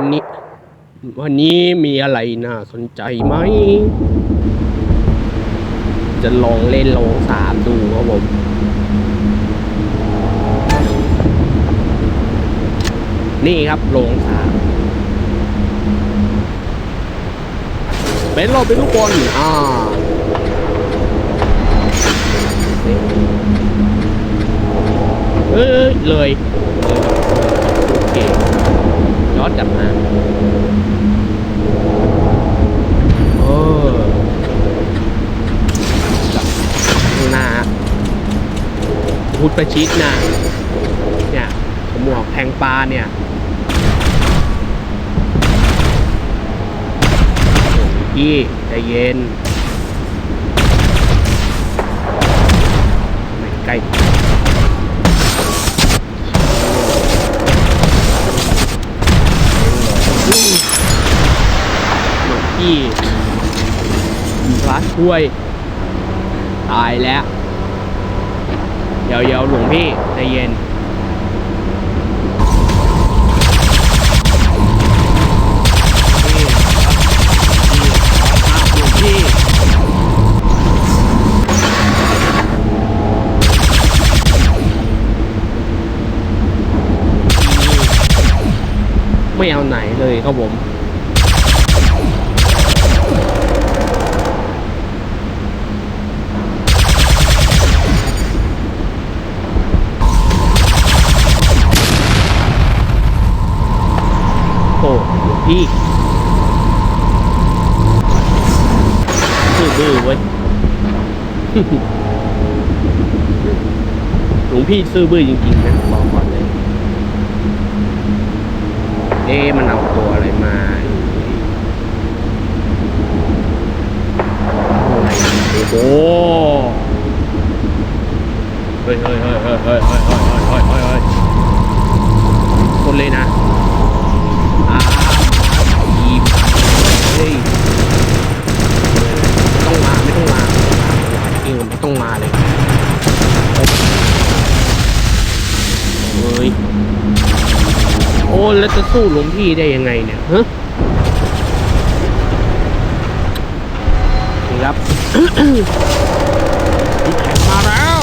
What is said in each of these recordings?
วันนี้ วันนี้มีอะไรน่าสนใจไหม จะลองเล่นลองสามดูครับผมนี่ครับโรงสามเป็นเราเป็นทุกคนอ่าเอ้ยเลย โอเค กลับมาเออข้างหน้าพุทธประชิดนะเนี่ยหมวกแทงปลาเนี่ยพี่ใจเย็น หลวงพี่พระช่วย ตายแล้วเดี๋ยวเดี๋ยวหลวงพี่ใจเย็นไม่เอาไหนเลยครับผม โอ้หลวงพี่ซื่อบื้อเว้ยหลวงพี่ซื่อบื้อจริงๆนะบอกก่อนเลย เอ๊มันเอาตัวอะไรมาโอ้โหเฮ้ยเฮ้ยเฮ้ยเฮ้ยเฮ้ยเฮ้ยเฮ้ยเฮ้ยเฮ้ยเฮ้ยคนเลยนะ แล้วจะสู้หลวงพี่ได้ยังไงเนี่ยฮะนี่ครับแข็งมาแล้ว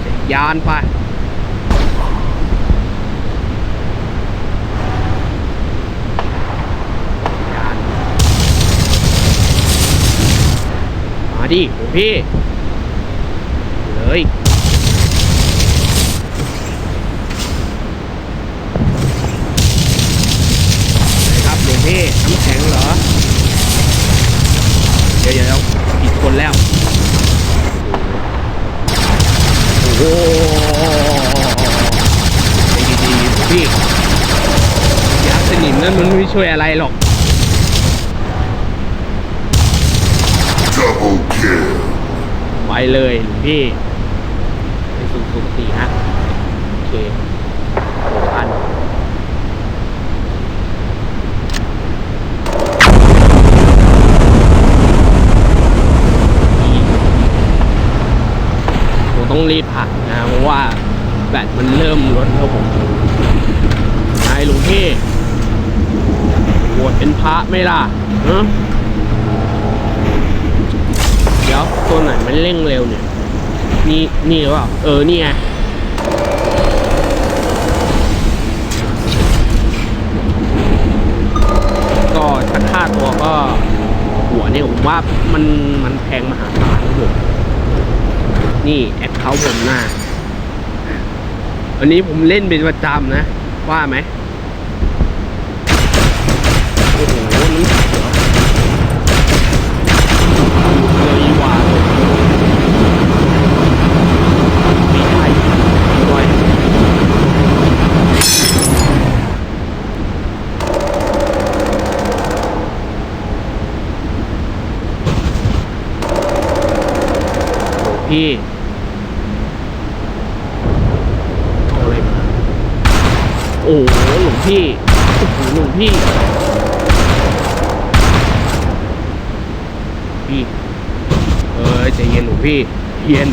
เสกยานไปมาดิหลวงพี่เลยนะ ครับหลวงพี่น้ำแข็งเหรอ เดี๋ยวเดี๋ยวผิดคนแล้ว โอ้โหใจดีๆหลวงพี่ยาสนิมนั่นมันไม่ช่วยอะไรหรอก Double kill. ไปเลยหลวงพี่ ไปสู่สุคติฮะโอเคโอ้ท่านผมต้องรีบผักนะเพราะว่าแบตมันเริ่มลดแล้วผมนายหลวงพี่บวชเป็นพระไม่ล่ะฮะเดี๋ยวตัวไหนมันเร่งเร็วเนี่ย นี่นี่หรือเปล่า เออ นี่ไง ก็ถ้าค่าตัวก็ หัวเนี่ยผมว่ามันมันแพงมหาศาลครับผม นี่แอคเคาท์ผมหน้า อันนี้ผมเล่นเป็นประจำนะ ว่าไหมโอ้โหน้ำเสือเลยว่ามีไทยด้วย พี่อาอะไรมาโอ้โหหลวงพี่โอ้โหหลวงพี่ พี่ เออใจเย็นหลวงพี่ เย็น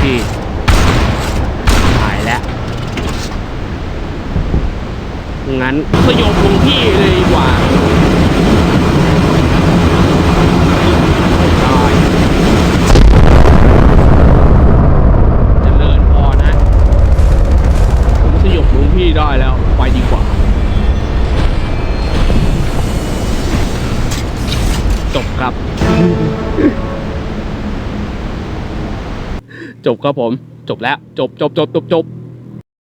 พี่หายแล้ว งั้นสยบหลวงพี่เลยดีกว่าได้เจริญพอนะผมสยบลวงพี่ได้แล้วไปดีกว่า จบครับ จบครับผม จบแล้ว จบจบจบจบจบ